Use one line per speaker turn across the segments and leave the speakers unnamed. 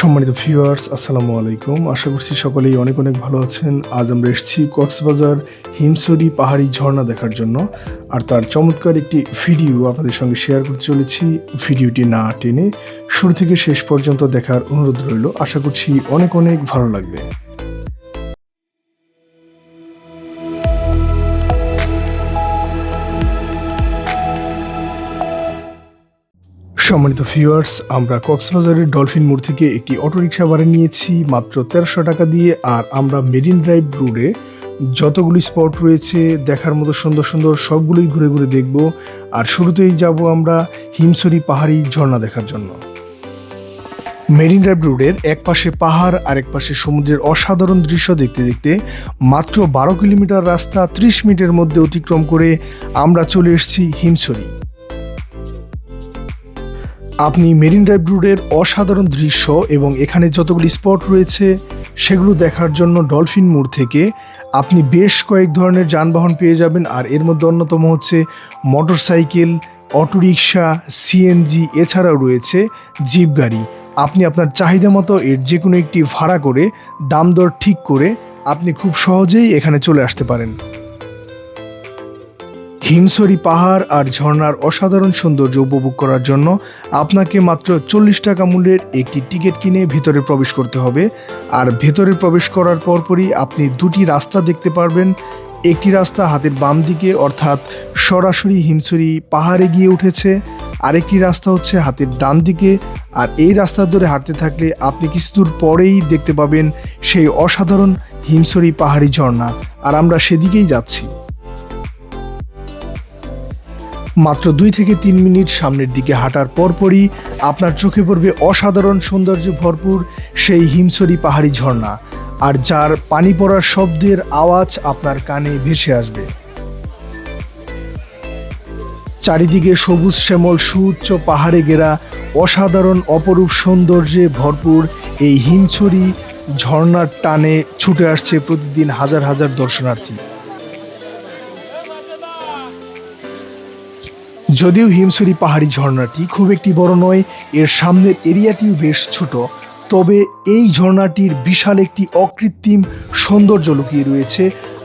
সম্মানিত ভিউয়ার্স আসসালামু আলাইকুম। আশা করছি সকলেই অনেক অনেক ভালো আছেন। আজ আমরা এসেছি কক্সবাজার হিমসরি পাহাড়ি ঝর্ণা দেখার জন্য। আর তার চমৎকার একটি ভিডিও আপনাদের সঙ্গে শেয়ার করতে চলেছি। ভিডিওটি না টেনে শুরু থেকে শেষ পর্যন্ত দেখার অনুরোধ রইল। আশা করছি অনেক অনেক ভালো লাগবে। সম্মানিত ভিউয়ার্স আমরা কক্সবাজারের ডলফিন মোড় থেকে একটি অটোরিকশা ভাড়া নিয়েছি, মাত্র তেরোশো টাকা দিয়ে, আর আমরা মেরিন ড্রাইভ রোডে যতগুলি স্পট রয়েছে, দেখার মতো সুন্দর সুন্দর সবগুলোই ঘুরে ঘুরে দেখব। আর শুরুতেই যাব আমরা হিমসরি পাহাড়ি ঝর্ণা দেখার জন্য। মেরিন ড্রাইভ রোডের এক পাশে পাহাড় আর এক পাশে সমুদ্রের অসাধারণ দৃশ্য দেখতে দেখতে মাত্র বারো কিলোমিটার রাস্তা, ত্রিশ মিনিটের মধ্যে অতিক্রম করে আমরা চলে এসেছি হিমসরি আপনি মেরিন ড্রাইভ রোডের অসাধারণ দৃশ্য এবং এখানে যতগুলি স্পট রয়েছে, সেগুলো দেখার জন্য ডলফিন মোড় থেকে আপনি বেশ কয়েক ধরনের যানবাহন পেয়ে যাবেন। আর এর মধ্যে অন্যতম হচ্ছে মোটরসাইকেল, অটোরিকশা, সিএনজি এছাড়াও রয়েছে জিপ গাড়ি। আপনি আপনার চাহিদা মতো এর যে কোনো একটি ভাড়া করে দাম দর ঠিক করে আপনি খুব সহজেই এখানে চলে আসতে পারেন। হিমসরি পাহাড় আর ঝর্ণার অসাধারণ সৌন্দর্য উপভোগ করার জন্য আপনাকে মাত্র চল্লিশ টাকা মূল্যের একটি টিকিট কিনে ভেতরে প্রবেশ করতে হবে। আর ভেতরে প্রবেশ করার পরপরই আপনি দুটি রাস্তা দেখতে পারবেন। একটি রাস্তা হাতের বাম দিকে, অর্থাৎ সরাসরি হিমসরি পাহাড়ে গিয়ে উঠেছে। আরেকটি রাস্তা হচ্ছে হাতের ডান দিকে। আর এই রাস্তা ধরে হাঁটতে থাকলে আপনি কিছু দূর পরেই দেখতে পাবেন সেই অসাধারণ হিমসরি পাহাড়ি ঝর্ণা। আর আমরা সেদিকেই যাচ্ছি। মাত্র দুই থেকে তিন মিনিট সামনের দিকে হাঁটার পরপরই আপনার চোখে পড়বে অসাধারণ সৌন্দর্যে ভরপুর সেই হিমসরি পাহাড়ি ঝর্ণা, আর যার পানি পড়ার শব্দের আওয়াজ আপনার কানে ভেসে আসবে। চারিদিকে সবুজ শ্যামল সুউচ্চ পাহাড়ে ঘেরা অসাধারণ অপরূপ সৌন্দর্যে ভরপুর এই হিমছড়ি ঝর্ণার টানে ছুটে আসছে প্রতিদিন হাজার হাজার দর্শনার্থী। যদিও হিমসরি পাহাড়ি ঝর্ণাটি খুব একটি বড় নয়, এর সামনের এরিয়াটিও বেশ ছোট, তবে এই ঝর্ণাটির বিশাল একটি অকৃত্রিম সৌন্দর্য লুকিয়ে রয়েছে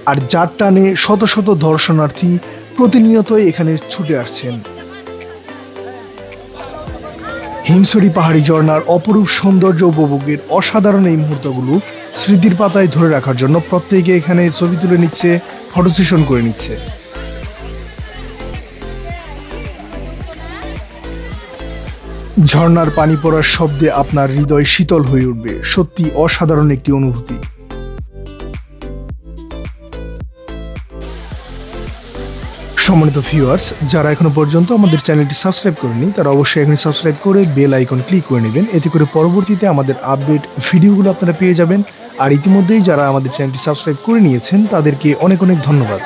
আর যার টানে শত শত দর্শনার্থী প্রতিনিয়তই এখানে ছুটে আসছেন। হিমসরি পাহাড়ি ঝর্ণার অপরূপ সৌন্দর্য উপভোগের অসাধারণ এই মুহূর্তগুলো স্মৃতির পাতায় ধরে রাখার জন্য প্রত্যেকে এখানে ছবি তুলে নিচ্ছে, ফটো সেশন করে নিচ্ছে। ঝর্ণার পানি পড়ার শব্দে আপনার হৃদয় শীতল হয়ে উঠবে। সত্যি অসাধারণ একটি অনুভূতি। সম্মানিত ভিউয়ার্স যারা এখনও পর্যন্ত আমাদের চ্যানেলটি সাবস্ক্রাইব করেনি তারা অবশ্যই এখনই সাবস্ক্রাইব করে বেল আইকন ক্লিক করে নেবেন। এতে করে পরবর্তীতে আমাদের আপডেট ভিডিওগুলো আপনারা পেয়ে যাবেন। আর ইতিমধ্যেই যারা আমাদের চ্যানেলটি সাবস্ক্রাইব করে নিয়েছেন, তাদেরকে অনেক অনেক ধন্যবাদ।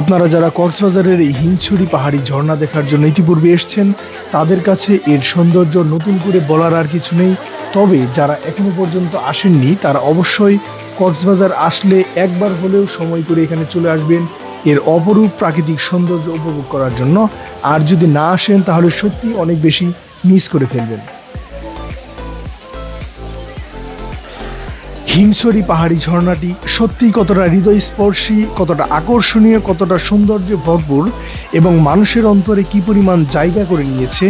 আপনারা যারা কক্সবাজারের এই হিমছড়ি পাহাড়ি ঝর্ণা দেখার জন্য ইতিপূর্বে এসছেন, তাদের কাছে এর সৌন্দর্য নতুন করে বলার আর কিছু নেই। তবে যারা এখনও পর্যন্ত আসেননি, তারা অবশ্যই কক্সবাজার আসলে একবার হলেও সময় করে এখানে চলে আসবেন। এর অপরূপ প্রাকৃতিক সৌন্দর্য উপভোগ করার জন্য। আর যদি না আসেন, তাহলে সত্যি অনেক বেশি মিস করে ফেলবেন। হিমসরি পাহাড়ি ঝর্ণাটি সত্যিই কতটা হৃদয়স্পর্শী, কতটা আকর্ষণীয়, কতটা সৌন্দর্যে ভরপুর এবং মানুষের অন্তরে কি পরিমাণ জায়গা করে নিয়েছে,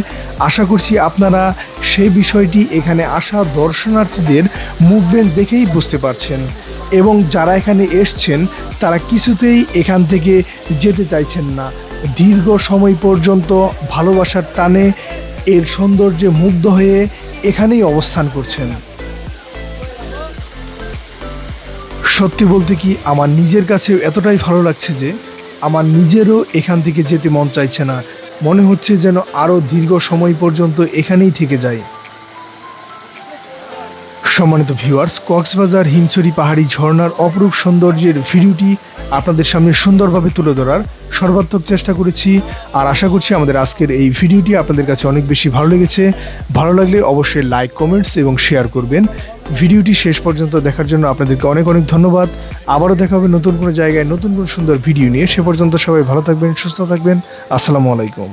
আশা করছি আপনারা সেই বিষয়টি এখানে আসা দর্শনার্থীদের মুভমেন্ট দেখেই বুঝতে পারছেন। এবং যারা এখানে এসছেন, তারা কিছুতেই এখান থেকে যেতে চাইছেন না। দীর্ঘ সময় পর্যন্ত ভালোবাসার টানে এর সৌন্দর্যে মুগ্ধ হয়ে এখানেই অবস্থান করছেন। সত্যি বলতে কি আমার নিজের কাছে এতটাই ভালো লাগছে যে আমার নিজেরও এখান থেকে যেতে মন চাইছে না। মনে হচ্ছে যেন আরও দীর্ঘ সময় পর্যন্ত এখানেই থেকে যায় সম্মানিত ভিউয়ার্স কক্সবাজার হিমছড়ি পাহাড়ি ঝর্ণার অপরূপ সৌন্দর্যের ভিডিওটি আপনাদের সামনে সুন্দরভাবে তুলে ধরার সর্বাত্মক চেষ্টা করেছি। আর আশা করছি আমাদের আজকের এই ভিডিওটি আপনাদের কাছে অনেক বেশি ভালো লেগেছে। ভালো লাগলে অবশ্যই লাইক কমেন্টস এবং শেয়ার করবেন। ভিডিওটি শেষ পর্যন্ত দেখার জন্য আপনাদেরকে অনেক অনেক ধন্যবাদ। আবারও দেখা হবে নতুন কোনো জায়গায় নতুন কোনো সুন্দর ভিডিও নিয়ে। সে পর্যন্ত সবাই ভালো থাকবেন, সুস্থ থাকবেন। আসসালামু আলাইকুম।